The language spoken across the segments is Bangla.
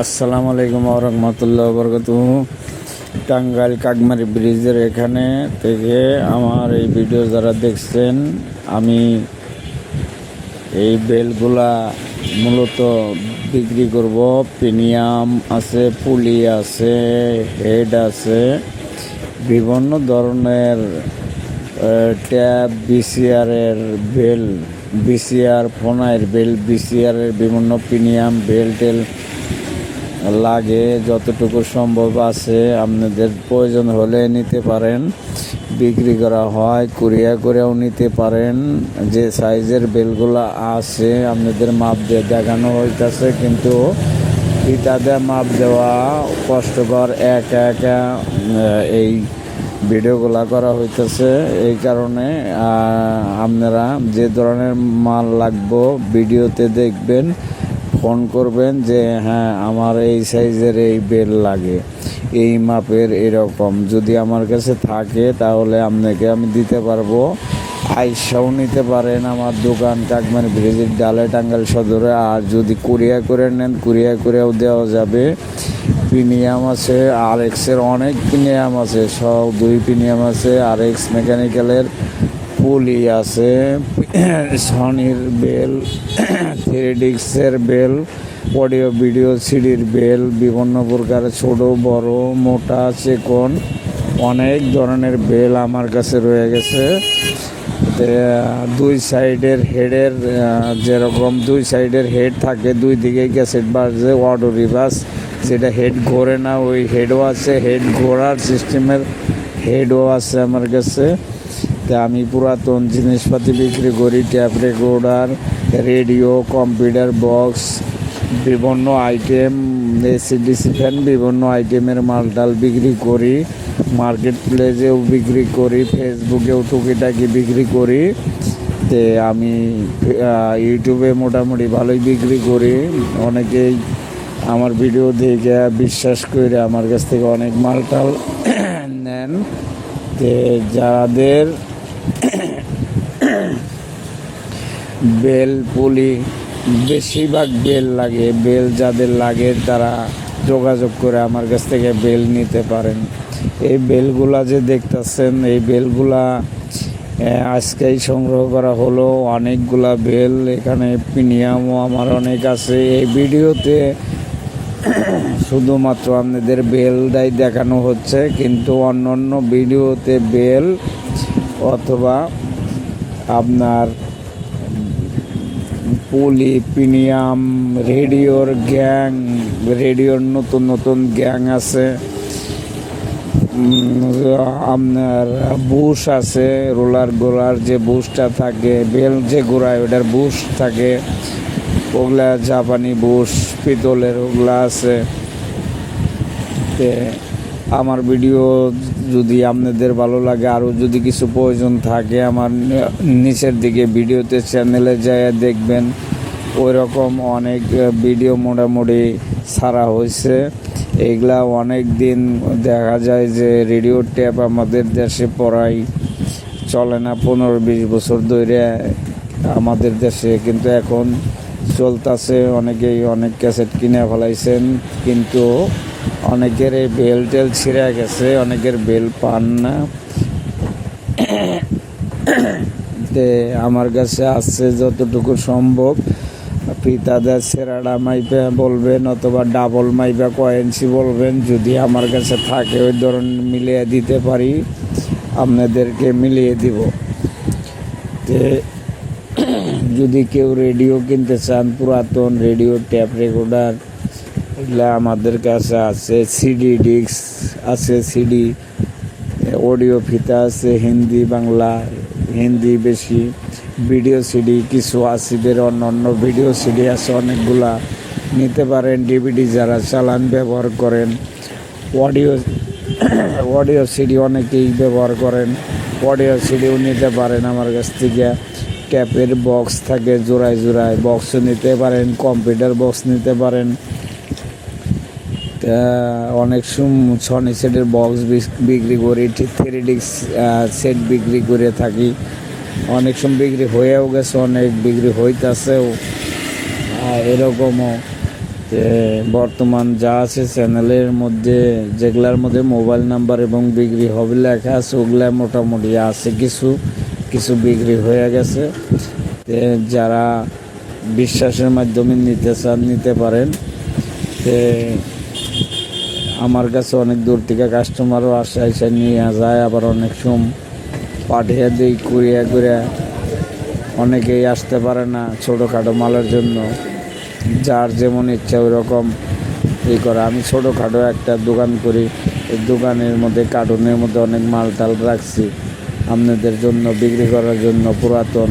আসসালামু আলাইকুম রহমতুল্লাহ বরকত টাঙ্গাইল কাকমারি ব্রিজের এখানে থেকে আমার এই ভিডিও যারা দেখছেন, আমি এই বেলগুলা মূলত বিক্রি করব। প্রিমিয়াম আছে, পুলি আছে, হেড আছে, বিভিন্ন ধরনের ট্যাব বিসিআরের বেল, বিসিআর ফোনাইয়ের বেল বিসিআরের বিভিন্ন প্রিমিয়াম বেল টেল লাগে, যতটুকু সম্ভব আছে, আপনাদের প্রয়োজন হলে নিতে পারেন। বিক্রি করা হয় কুরিয়া করেও নিতে পারেন। যে সাইজের বেলগুলো আছে, আপনাদের মাপ দিয়ে দেখানো হইতাছে, কিন্তু পিতাদের মাপ দেওয়া কষ্টকর, একা একা এই ভিডিওগুলা করা হইতেছে। এই কারণে আপনারা যে ধরনের মাল লাগবো, ভিডিওতে দেখবেন। ফোন করবেন যে হ্যাঁ আমার এই সাইজের এই বেল লাগে। এই মাপের এরকম। যদি আমার কাছে থাকে, তাহলে আপনাকে আমি দিতে পারব। আইসাও নিতে পারেন আমার দোকান, কাকমানি ব্রিজের ডালে টাঙ্গাল সদরে। আর যদি কুরিয়া করে নেন কুরিয়া করেও দেওয়া যাবে। প্রিমিয়াম আছে, আর এক্সের অনেক প্রিমিয়াম আছে। সব দুই প্রিমিয়াম আছে, আর এক্স মেকানিক্যালের পুলি আছে, সনির বেল থ্রিডিক্সের বেল, অডিও, ভিডিও, সিডির বেল, বিভিন্ন প্রকার ছোট, বড়, মোটা, চিকন, অনেক ধরনের বেল আমার কাছে রয়ে গেছে। দুই সাইডের হেডের যেরকম দুই সাইডের হেড থাকে, দুই দিকে ক্যাসেট বাজে, অটো রিভার্স, যেটা হেড ঘোরে না, ওই হেডও আছে, হেড ঘোরার সিস্টেমের হেডও আছে আমার কাছে। তা আমি পুরাতন জিনিসপাতি বিক্রি করি, tape recorder, radio, computer box, বিভিন্ন আইটেম, এসিডিসি ফ্যান, বিভিন্ন আইটেমের মালটাল বিক্রি করি মার্কেট প্লেসেও বিক্রি করি, ফেসবুকেও টুকিটাকি বিক্রি করি। তে আমি ইউটিউবে মোটামুটি ভালোই বিক্রি করি। অনেকেই আমার ভিডিও দেখে বিশ্বাস করে আমার কাছ থেকে অনেক মালটাল নেন। তে যাদের বেল পুলি, বেশিরভাগ বেল লাগে, বেল যাদের লাগে তারা যোগাযোগ করে আমার কাছ থেকে বেল নিতে পারেন। এই বেলগুলা যে দেখতেছেন, এই বেলগুলা আজকেই সংগ্রহ করা হলো। অনেকগুলা বেল এখানে, প্রিমিয়ামও আমার অনেক আছে। এই ভিডিওতে শুধুমাত্র আপনাদের বেলটাই দেখানো হচ্ছে, কিন্তু অন্য অন্য ভিডিওতে বেল অথবা আপনার পুলি প্রিমিয়াম রেডিওর গ্যাং, রেডিওর নতুন নতুন গ্যাং আছে আপনার বুশ আছে, রোলার গোলার যে বুশটা থাকে, বেল যে ঘোরায় ওটার বুশ থাকে, ওগুলা জাপানি বুশ, পিতলের ওগুলা আছে। আমার ভিডিও যদি আপনাদের ভালো লাগে, আরও যদি কিছু প্রয়োজন থাকে, আমার নিচের দিকে ভিডিওতে চ্যানেলে যায় দেখবেন। ওই রকম অনেক ভিডিও মোটামুটি ছাড়া হয়েছে। এগুলা অনেক দিন দেখা যায় যে রেডিও ট্যাপ আমাদের দেশে পড়াই চলে না পনেরো বিশ বছর ধরে আমাদের দেশে, কিন্তু এখন চলতেছে। অনেকেই অনেক ক্যাসেট কিনে ফেলাইছেন, কিন্তু অনেকের এই বেল টেল ছিঁড়ে গেছে, অনেকের বেল পান না। তে আমার কাছে আসছে যতটুকু সম্ভব। পিতাদের সেরাডা মাইপা বলবেন অথবা ডাবল মাইপা কয়েন্সি বলবেন, যদি আমার কাছে থাকে ওই ধরনের মিলিয়ে দিতে পারি, আপনাদেরকে মিলিয়ে দিব। তে যদি কেউ রেডিও কিনতে চান, পুরাতন রেডিও, ট্যাপ রেকর্ডার এগুলা আমাদের কাছে আছে সিডি ডিস্ক আছে সিডি অডিও ফিতা আছে, হিন্দি, বাংলা, হিন্দি বেশি ভিডিও সিডি কিছু আসিবের অন্য অন্য ভিডিও সিডি আছে, অনেকগুলা নিতে পারেন ডিভিডি যারা চালান, ব্যবহার করেন অডিও অডিও সিডি অনেকেই ব্যবহার করেন অডিও সিডিও নিতে পারেন আমার কাছ থেকে ট্যাপের বক্স থাকে, জোড়ায় জোড়ায় বক্সও নিতে পারেন কম্পিউটার বক্স নিতে পারেন অনেক সনি সেটের বক্স বিক্রি করি থ্রি ডিক্স সেট বিক্রি করে থাকি। অনেক সময় বিক্রি হয়েও গেছে, অনেক বিক্রি হইতাছেও। এরকমও বর্তমান যা আছে চ্যানেলের মধ্যে, যেগুলার মধ্যে মোবাইল নাম্বার এবং বিক্রি হবে লেখা আছে, ওগুলা মোটামুটি আছে কিছু কিছু বিক্রি হয়ে গেছে। যারা বিশ্বাসের মাধ্যমে নিতে চান, নিতে পারেন। আমার কাছে অনেক দূর থেকে কাস্টমারও আসে, এসে নিয়ে যায়, আবার অনেক সময় পাঠিয়ে দিই, কুড়িয়া কুড়িয়া। অনেকেই আসতে পারে না ছোটোখাটো মালের জন্য। যার যেমন ইচ্ছা ওই রকম ই করে। আমি ছোটোখাটো একটা দোকান করি। এই দোকানের মধ্যে কার্টুনের মধ্যে অনেক মাল টাল রাখছি। আপনাদের জন্য, বিক্রি করার জন্য পুরাতন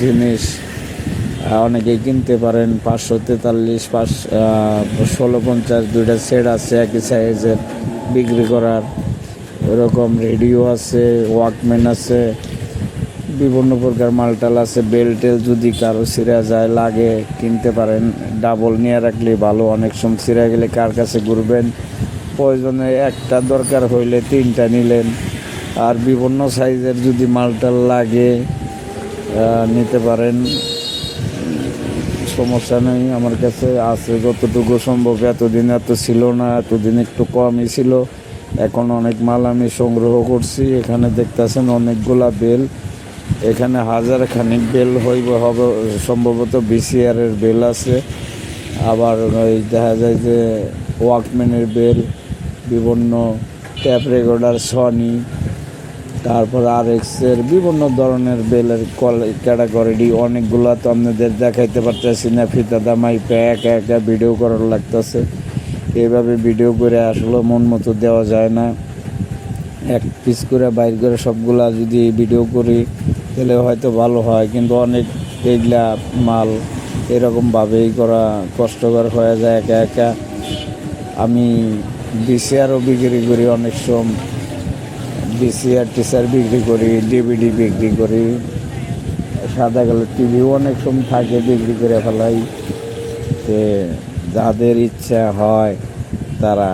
জিনিস। অনেকেই কিনতে পারেন পাঁচশো তেতাল্লিশ, পাঁচ ষোলো পঞ্চাশ, দুইটা সেট আছে, একই সাইজের বিক্রি করার। ওরকম রেডিও আছে ওয়াকম্যান আছে, বিভিন্ন প্রকার মালটাল আছে। বেল্টেল যদি কারও ছিঁড়া যায়, লাগে, কিনতে পারেন। ডাবল নিয়ে রাখলে ভালো, অনেক সময় ছিঁড়া গেলে কার কাছে ঘুরবেন? প্রয়োজনে একটা দরকার হইলে তিনটা নিলেন। আর বিভিন্ন সাইজের যদি মালটাল লাগে নিতে পারেন। সমস্যা নেই, আমার কাছে আছে যতটুকু সম্ভব। এতদিন এত ছিল না, এতদিন একটু কমই ছিল। এখন অনেক মাল আমি সংগ্রহ করছি, এখানে দেখতেছেন অনেকগুলা বেল। এখানে হাজার খানিক বেল হইব, হবে, সম্ভবত বিসিআর এর বেল আছে। আবার ওই দেখা যায় যে ওয়াকম্যানের বেল, বিভিন্ন ট্যাপ রেকর্ডার সনি। তারপর আর এক্সের বিভিন্ন ধরনের বেলের কল ক্যাটাগরি অনেকগুলো তো আপনাদের দেখাইতে পারতেছি না। ফিতা দামাই একা একা ভিডিও করার লাগতেছে। এইভাবে ভিডিও করে আসলে মন মতো দেওয়া যায় না। এক পিস করে বাইর করে সবগুলা যদি ভিডিও করি, তাহলে হয়তো ভালো হয়। কিন্তু অনেক এইগুলা মাল এরকমভাবেই করা কষ্টকর হয়ে যায় একা একা। আমি বিসিআরও বিক্রি করি অনেক সময় বিসিআর টিসার বিক্রি করি ডিভিডি বিক্রি করি। সাদা কালো টিভিও অনেক সময় থাকে বিক্রি করে ফেলাই। তে যাদের ইচ্ছা হয়, তারা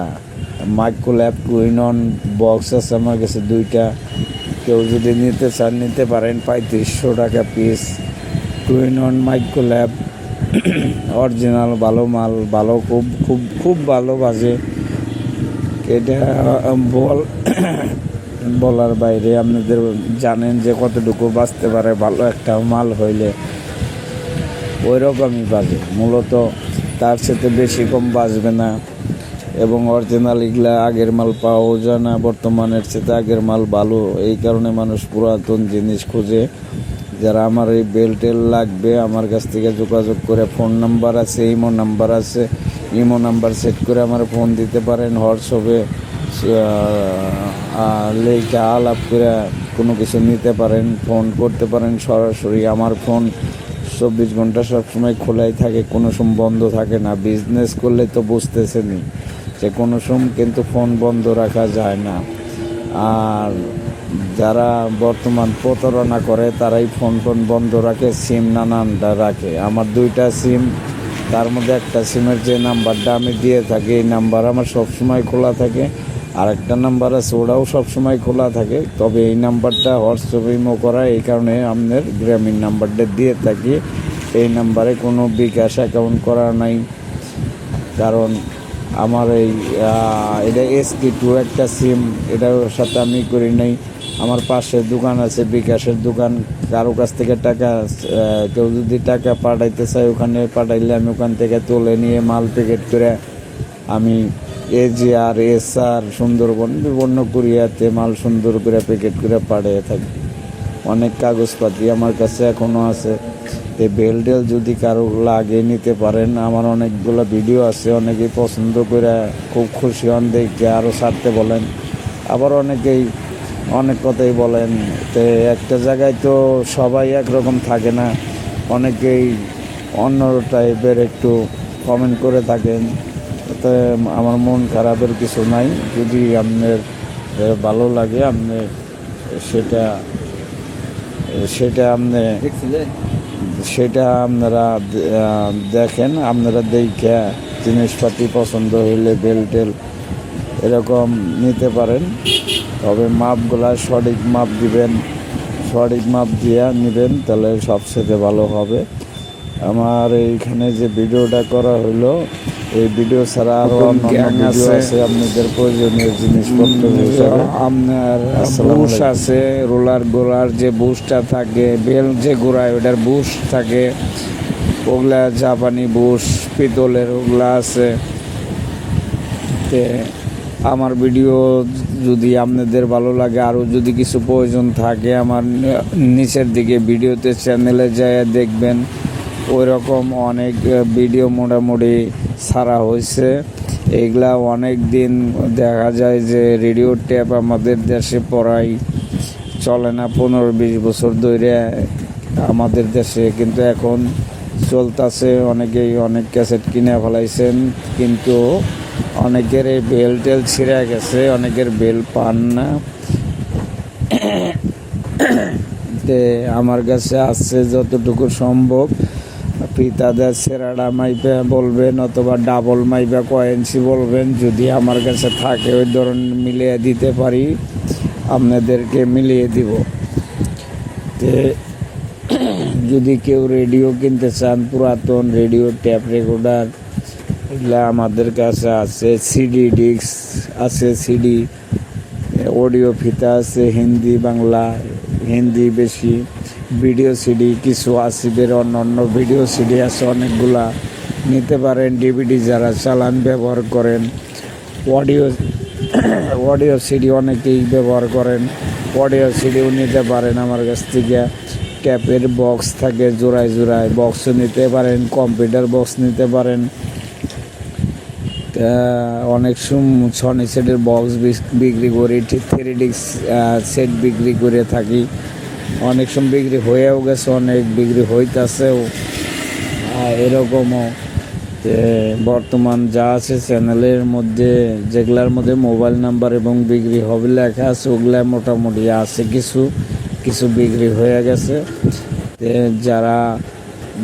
মাইক্রো ল্যাব টুইনন বক্স আছে আমার কাছে দুইটা। কেউ যদি নিতে চান, নিতে পারেন, পঁয়ত্রিশশো টাকা পিস টুইনন মাইক্রো ল্যাব অরিজিনাল ভালো মাল, ভালো, খুব খুব খুব ভালো বাজে। এটা, বল বলার বাইরে আপনাদের জানেন যে কতটুকু বাঁচতে পারে ভালো একটা মাল হইলে। ওই রকমই বাজে। মূলত তার সাথে বেশি কম বাঁচবে না। এবং অরিজিনাল এগুলা আগের মাল পাওয়াও যায় না, বর্তমানের সাথে আগের মাল ভালো। এই কারণে মানুষ পুরাতন জিনিস খুঁজে। যারা আমার এই বেল্টেল লাগবে, আমার কাছ থেকে যোগাযোগ করে ফোন নাম্বার আছে, ইমো নাম্বার আছে। ইমো নাম্বার সেট করে আমার ফোন দিতে পারেন হোয়াটসঅ্যাপে। লেখা আলাপ করে কোনো কিছু নিতে পারেন, ফোন করতে পারেন সরাসরি। আমার ফোন চব্বিশ ঘণ্টা সবসময় খোলাই থাকে, কোনো সময় বন্ধ থাকে না। বিজনেস করলে তো বুঝতেছেনই যে কোনো সময় কিন্তু ফোন বন্ধ রাখা যায় না। আর যারা বর্তমান প্রতারণা করে, তারাই ফোন ফোন বন্ধ রাখে, সিম নানানটা রাখে। আমার দুইটা সিম, তার মধ্যে একটা সিমের যে নাম্বারটা আমি দিয়ে থাকি, এই নাম্বার আমার সবসময় খোলা থাকে। আর একটা নাম্বার আছে, ওটাও সবসময় খোলা থাকে। তবে এই নাম্বারটা হোয়াটসঅ্যাপ ইমো করা, এই কারণে আপনার গ্রামীণ নাম্বারটা দিয়ে থাকি। এই নাম্বারে কোনো বিকাশ অ্যাকাউন্ট করা নাই। কারণ আমার এই এটা এসপি টু একটা সিম এটার সাথে আমি করি নাই। আমার পাশে দোকান আছে, বিকাশের দোকান। কারও কাছ থেকে টাকা কেউ যদি টাকা পাঠাইতে চায়, ওখানে পাঠাইলে আমি ওখান থেকে তুলে নিয়ে মাল প্যাকেট করে আমি AG R S R Sundarban, বিভিন্ন কুরিয়াতে মাল সুন্দর করে প্যাকেট করে পাঠিয়ে থাকি। অনেক কাগজপাতি আমার কাছে এখনও আছে। তো বেলটেল যদি কারও লাগে নিতে পারেন, আমার অনেকগুলো ভিডিও আছে, অনেকেই পছন্দ করে, খুব খুশি হন দেখে আরও ছাড়তে বলেন। আবার অনেকেই অনেক কথাই বলেন, তো একটা জায়গায় তো সবাই একরকম থাকে না। অনেকেই অন্য টাইপের একটু কমেন্ট করে থাকেন। তাতে আমার মন খারাপের কিছু নাই। যদি আপনার ভালো লাগে আপনি সেটা সেটা আপনি সেটা আপনারা দেখেন আপনারা দেখে জিনিসপাতি পছন্দ হইলে বেলটেল এরকম নিতে পারেন। তবে মাপগুলা সঠিক মাপ দিবেন সঠিক মাপ দিয়ে নেবেন তাহলে সবচেয়ে ভালো হবে। আমার এইখানে যে ভিডিওটা করা হলো এই ভিডিও ছাড়া আরও গ্যাং আছে। আছে আপনাদের প্রয়োজনীয় জিনিসপত্র আপনার বুশ আছে রোলার গোলার যে বুশটা থাকে বেল যে গোড়ায় ওটার বুশ থাকে ওগুলা জাপানি বুশ পিতলের ওগুলা আছে। তে আমার ভিডিও যদি আপনাদের ভালো লাগে আরও যদি কিছু প্রয়োজন থাকে আমার নিচের দিকে ভিডিওতে চ্যানেলে যায় দেখবেন। ওই রকম অনেক ভিডিও মোটামুটি ছাড়া হয়েছে। এগুলা অনেক দিন দেখা যায় যে রেডিও ট্যাপ আমাদের দেশে পড়াই চলে না পনেরো বিশ বছর ধরে আমাদের দেশে। কিন্তু এখন চলতেছে, অনেকেই অনেক ক্যাসেট কিনে ফেলাইছেন, কিন্তু অনেকের এই বেল টেল ছিঁড়ে গেছে, অনেকের বেল পান না। আমার কাছে আসছে যতটুকু সম্ভব। পিতাদের সেরাডা মাইপে বলবেন অথবা ডাবল মাইপা কয়েন্সি বলবেন, যদি আমার কাছে থাকে, ওই ধরনের মিলিয়ে দিতে পারি, আপনাদেরকে মিলিয়ে দিব। তে যদি কেউ রেডিও কিনতে চান, পুরাতন রেডিও ট্যাপ রেকর্ডার এগুলা আমাদের কাছে আছে সিডি ডিস্ক আছে সিডি অডিও ফিতা আছে, হিন্দি, বাংলা, হিন্দি বেশি। ভিডিও সিডি কিছু আসিবের অন্য অন্য ভিডিও সিডি আছে, অনেকগুলা। নিতে পারেন ডিভিডি যারা চালান, ব্যবহার করেন। অডিও অডিও সিডি অনেকেই ব্যবহার করেন। অডিও সিডিও নিতে পারেন আমার কাছ থেকে। ট্যাপের বক্স থাকে, জোড়ায় জোড়ায় বক্সও নিতে পারেন কম্পিউটার বক্স নিতে পারেন। অনেক সনি সেটের বক্স বিক্রি করি থ্রি ডিক্স সেট বিক্রি করে থাকি। অনেক সময় বিক্রি হয়েও গেছে, অনেক বিক্রি হইতাছেও। এরকমও বর্তমান যা আছে চ্যানেলের মধ্যে, যেগুলার মধ্যে মোবাইল নাম্বার এবং বিক্রি হবে লেখা আছে, ওগুলা মোটামুটি আছে কিছু কিছু বিক্রি হয়ে গেছে। যারা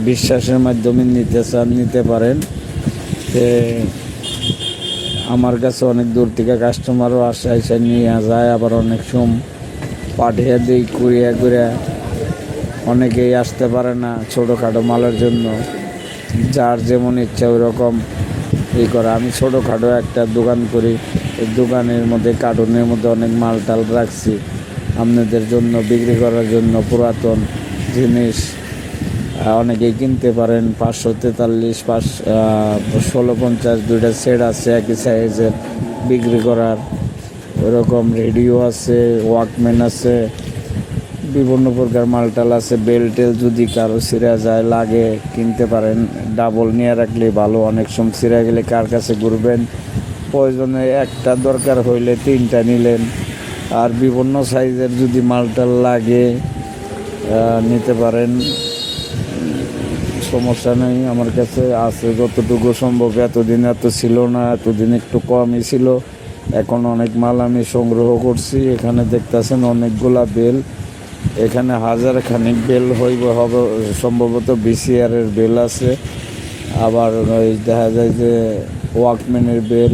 বিশ্বাসের মাধ্যমে নিতে চান, নিতে পারেন। আমার কাছে অনেক দূর থেকে কাস্টমারও আসে, এসে নিয়ে যায়, আবার অনেক সময় পাঠিয়ে দিই, কুড়িয়া করে অনেকেই আসতে পারে না ছোটোখাটো মালের জন্য। যার যেমন ইচ্ছা ওই রকম ই করে। আমি ছোটোখাটো একটা দোকান করি। এই দোকানের মধ্যে, কার্টুনের মধ্যে অনেক মাল টাল রাখছি। আপনাদের জন্য, বিক্রি করার জন্য পুরাতন জিনিস। অনেকেই কিনতে পারেন। পাঁচশো তেতাল্লিশ, পাঁচ ষোলো পঞ্চাশ দুইটা সেট আছে, একই সাইজের বিক্রি করার। ওরকম রেডিও আছে, ওয়াকম্যান আছে, বিভিন্ন প্রকার মালটাল আছে বেল টেল যদি কারও ছিঁড়া যায়, লাগে, কিনতে পারেন। ডাবল নিয়ে রাখলে ভালো, অনেক সময় ছিঁড়া গেলে কার কাছে ঘুরবেন? প্রয়োজনে একটা দরকার হইলে তিনটা নিলেন। আর বিভিন্ন সাইজের যদি মালটাল লাগে নিতে পারেন। সমস্যা নেই আমার কাছে, আছে যতটুকু সম্ভব। এতদিন এত ছিল না, এতদিন একটু কমই ছিল। এখন অনেক মাল আমি সংগ্রহ করছি। এখানে দেখতেছেন অনেকগুলা বেল। এখানে হাজার খানিক বেল হইব, হবে, সম্ভবত বিসিআর এর বেল আছে। আবার ওই দেখা যায় যে ওয়াকম্যানের বেল,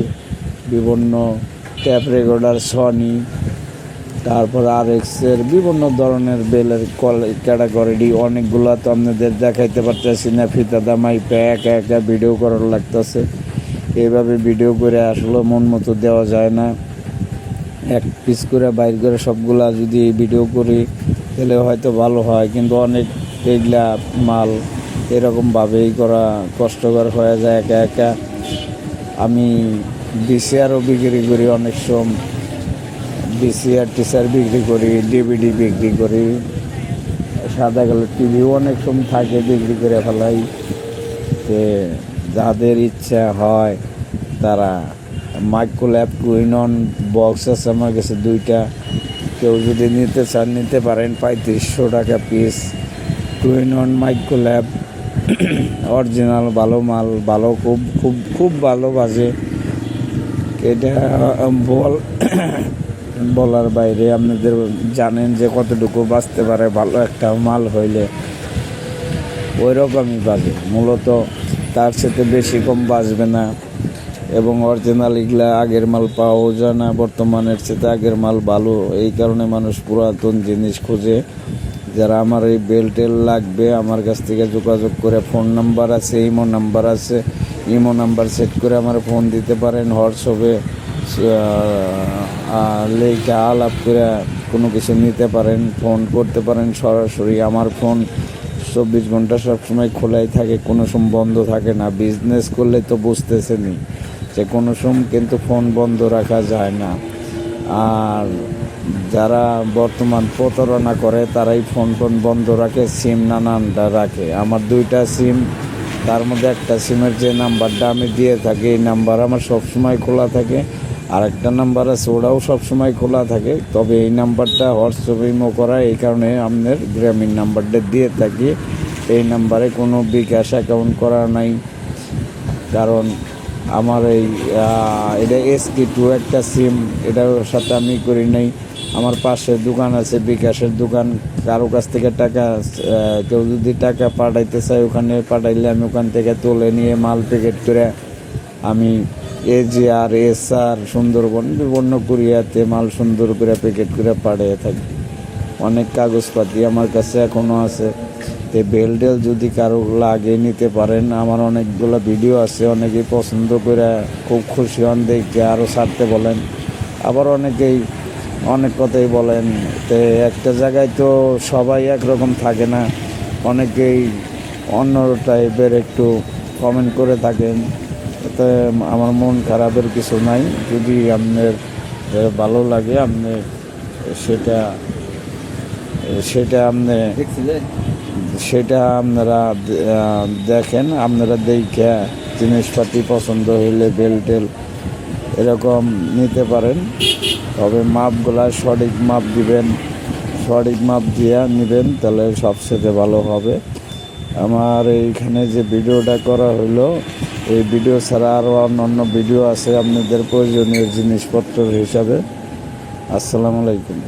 বিভিন্ন ট্যাপ রেকর্ডার সনি, তারপর আর এক্সের বিভিন্ন ধরনের বেলের ক্যাটাগরি অনেকগুলো তো আপনাদের দেখাইতে পারতেছি না। ফিতা দামাই প্যাক একা ভিডিও করার লাগতেছে। এইভাবে ভিডিও করে আসলে মন মতো দেওয়া যায় না। এক পিস করে বাইর করে সবগুলা যদি ভিডিও করি, তাহলে হয়তো ভালো হয়, কিন্তু অনেক এগুলা মাল এরকমভাবেই করা কষ্টকর হয়ে যায় একা একা। আমি বিসিআরও বিক্রি করি অনেক সময় বিসিআর টিসার বিক্রি করি, ডিভিডি বিক্রি করি। সাদা কালো টিভিও অনেক সময় থাকে বিক্রি করে ফেলাই। যে যাদের ইচ্ছা হয় তারা মাইক্রোল্যাব কুইনন বক্স আছে আমার কাছে দুইটা। কেউ যদি নিতে চান, নিতে পারেন পঁয়ত্রিশশো টাকা পিস কুইনন মাইক্রোল্যাব অরিজিনাল ভালো মাল, ভালো, খুব খুব খুব ভালো বাজে। এটা বল, বলার বাইরে আপনাদের জানেন যে কতটুকু বাঁচতে পারে ভালো একটা মাল হইলে। ওই রকমই বাজে, মূলত তার সাথে বেশি কম বাজবে না। এবং অরিজিনাল এগুলা আগের মাল পাওয়াও যায় না, বর্তমানের সাথে আগের মাল ভালো। এই কারণে মানুষ পুরাতন জিনিস খোঁজে। যারা আমার এই বেল টেল লাগবে, আমার কাছ থেকে যোগাযোগ করে ফোন নাম্বার আছে ইমো নাম্বার আছে ইমো নাম্বার সেট করে আমার ফোন দিতে পারেন হোয়াটসঅ্যাপে লেখা আলাপ করে কোনো কিছু নিতে পারেন ফোন করতে পারেন সরাসরি আমার ফোন চব্বিশ ঘণ্টা সবসময় খোলাই থাকে, কোনো সময় বন্ধ থাকে না। বিজনেস করলে তো বুঝতেছেনই যে কোনো সময় কিন্তু ফোন বন্ধ রাখা যায় না। আর যারা বর্তমান প্রতারণা করে, তারাই ফোন টোন বন্ধ রাখে সিম নানানটা রাখে। আমার দুইটা সিম তার মধ্যে একটা সিমের যে নাম্বারটা আমি দিয়ে থাকি, এই নাম্বার আমার সবসময় খোলা থাকে। আর একটা নাম্বার আছে ওটাও সবসময় খোলা থাকে। তবে এই নাম্বারটা হোয়াটসঅ্যাপ ইমো করা, এই কারণে আপনার গ্রামীণ নাম্বারটা দিয়ে থাকি। এই নাম্বারে কোনো বিকাশ অ্যাকাউন্ট করা নাই। কারণ আমার এই এটা এসকে টু একটা সিম এটার সাথে আমি করি নাই। আমার পাশে দোকান আছে, বিকাশের দোকান। কারও কাছ থেকে টাকা কেউ যদি টাকা পাঠাইতে চায়, ওখানে পাঠাইলে আমি ওখান থেকে তুলে নিয়ে মাল প্যাকেট করে আমি AG R S R Sundarban বিভিন্ন কুরিয়াতে মাল সুন্দর করে প্যাকেট করে পাঠিয়ে থাকি। অনেক কাগজপাতি আমার কাছে এখনও আছে। তো বেলডেল যদি কারও লাগে নিতে পারেন, আমার অনেকগুলো ভিডিও আছে, অনেকেই পছন্দ করে, খুব খুশি হন দেখে আরও ছাড়তে বলেন। আবার অনেকেই অনেক কথাই বলেন। তো একটা জায়গায় তো সবাই একরকম থাকে না। অনেকেই অন্য টাইপের একটু কমেন্ট করে থাকেন। এতে আমার মন খারাপের কিছু নাই। যদি আপনার ভালো লাগে আপনি সেটা সেটা আপনি সেটা আপনারা দেখেন আপনারা দেখে জিনিসপাতি পছন্দ হইলে বেল টেল এরকম নিতে পারেন। তবে মাপগুলা সঠিক মাপ দিবেন সঠিক মাপ দিয়ে নেবেন তাহলে সবচেয়ে ভালো হবে। আমার এইখানে যে ভিডিওটা করা হলো এই ভিডিও ছাড়া আরও অন্যান্য ভিডিও আছে আপনাদের প্রয়োজনীয় জিনিসপত্র হিসাবে। আসসালামু আলাইকুম।